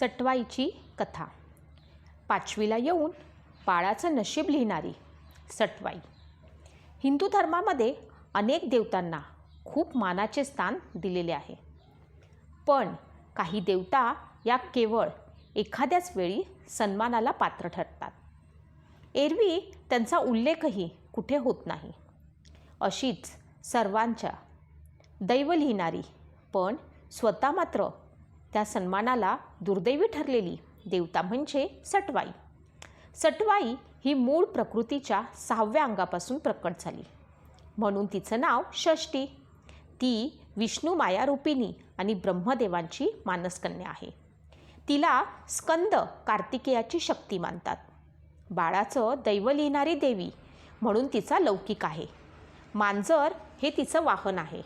सटवाईची कथा. पाचवीला येऊन बाळाचं नशीब लिहिणारी सटवाई. हिंदू धर्मामध्ये अनेक देवतांना खूप मानाचे स्थान दिलेले आहे. पण काही देवता या केवळ एखाद्याच वेळी सन्मानाला पात्र ठरतात. एरवी त्यांचा उल्लेखही कुठे होत नाही. अशीच सर्वांच्या दैव लिहिणारी पण स्वतः मात्र त्या सन्मानाला दुर्दैवी ठरलेली देवता म्हणजे सटवाई. सटवाई ही मूळ प्रकृतीच्या सहाव्या अंगापासून प्रकट झाली. म्हणून तिचं नाव षष्टी ती विष्णू मायारूपिणी आणि ब्रह्मदेवांची मानसकन्या आहे. तिला स्कंद कार्तिकेयाची शक्ती मानतात. बाळाचं दैव लिहिणारी देवी म्हणून तिचा लौकिक आहे. मांजर हे तिचं वाहन आहे.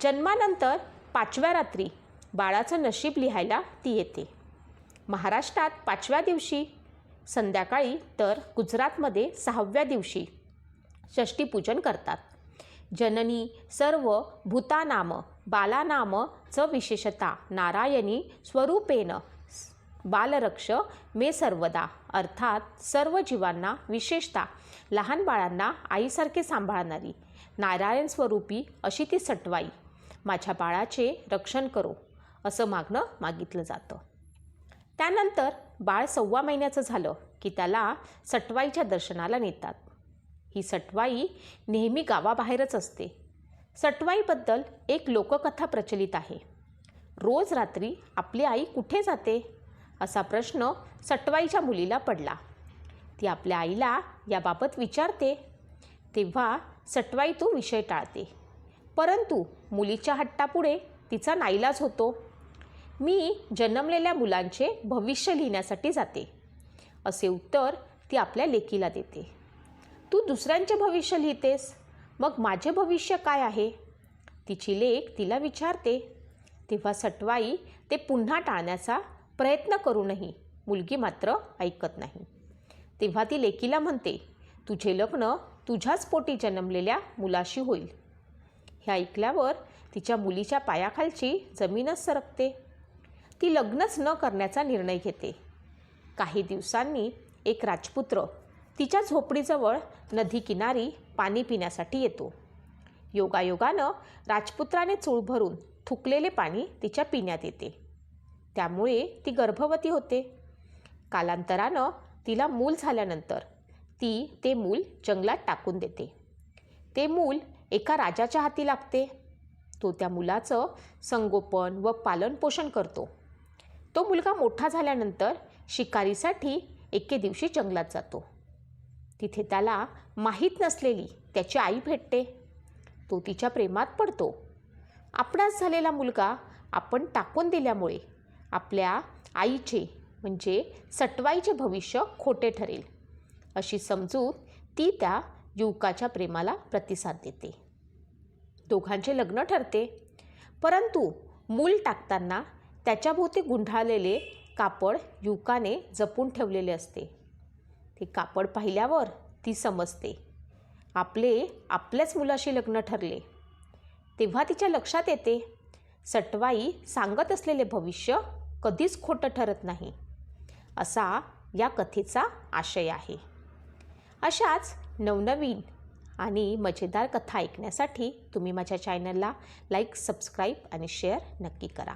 जन्मानंतर पाचव्या रात्री बाळाचं नशीब लिहायला ती येते. महाराष्ट्रात पाचव्या दिवशी संध्याकाळी तर गुजरातमध्ये सहाव्या दिवशी षष्टीपूजन करतात. जननी सर्व भूतानाम बालानाम च विशेषता नारायणी स्वरूपेन बालरक्ष मे सर्वदा. अर्थात सर्व जीवांना विशेषतः लहान बाळांना आईसारखे सांभाळणारी नारायण स्वरूपी अशी ती सटवाई. माझ्या बाळाचे रक्षण करो. असं मागणं मागितलं जातं. त्यानंतर बाळ सव्वा महिन्याचं झालं की त्याला सटवाईच्या दर्शनाला नेतात. ही सटवाई नेहमी गावाबाहेरच असते. सटवाईबद्दल एक लोककथा प्रचलित आहे. रोज रात्री आपली आई कुठे जाते? असा प्रश्न सटवाईच्या मुलीला पडला. ती आपल्या आईला याबाबत विचारते. तेव्हा सटवाई तो विषय टाळते. परंतु मुलीच्या हट्टापुढे तिचा नाईलाज होतो. मी जन्मलेल्या मुलांचे भविष्य लिहिण्यासाठी जाते. असे उत्तर ती आपल्या लेकीला देते. तू दुसऱ्यांचे भविष्य लिहितेस? मग माझे भविष्य काय आहे? तिची लेख तिला विचारते. तेव्हा सटवाई ते पुन्हा टाळण्याचा प्रयत्न करूनही मुलगी मात्र ऐकत नाही. तेव्हा ती लेकीला म्हणते तुझे लग्न तुझ्याच पोटी जन्मलेल्या मुलाशी होईल. हे ऐकल्यावर तिच्या मुलीच्या पायाखालची जमीनच सरकते. ती लग्नच न करण्याचा निर्णय घेते. काही दिवसांनी एक राजपुत्र तिच्या झोपडीजवळ नदीकिनारी पाणी पिण्यासाठी येतो. योगायोगानं राजपुत्राने चूळ भरून थुकलेले पाणी तिच्या पिण्यात येते. त्यामुळे ती गर्भवती होते. कालांतरानं तिला मूल झाल्यानंतर ती ते मूल जंगलात टाकून देते. ते मूल एका राजाच्या हाती लागते. तो त्या मुलाचं संगोपन व पालनपोषण करतो. तो मुलगा मोठा झाल्यानंतर शिकारीसाठी एके दिवशी जंगलात जातो. तिथे त्याला माहीत नसलेली त्याची आई भेटते. तो तिच्या प्रेमात पडतो. आपणास झालेला मुलगा आपण टाकून दिल्यामुळे आपल्या आईचे म्हणजे सटवाईचे भविष्य खोटे ठरेल अशी समजून ती त्या युवकाच्या प्रेमाला प्रतिसाद देते. दोघांचे लग्न ठरते. परंतु मूल टाकताना त्याच्याभोवती गुंढाळलेले कापड युवकाने जपून ठेवलेले असते. ते कापड पाहिल्यावर ती समजते. आपले आपल्याच मुलाशी लग्न ठरले. तेव्हा तिच्या लक्षात येते सटवाई सांगत असलेले भविष्य कधीच खोटं ठरत नाही. असा या कथेचा आशय आहे. अशाच नवनवीन आणि मजेदार कथा ऐकण्यासाठी तुम्ही माझ्या चॅनलला लाईक सबस्क्राईब आणि शेअर नक्की करा.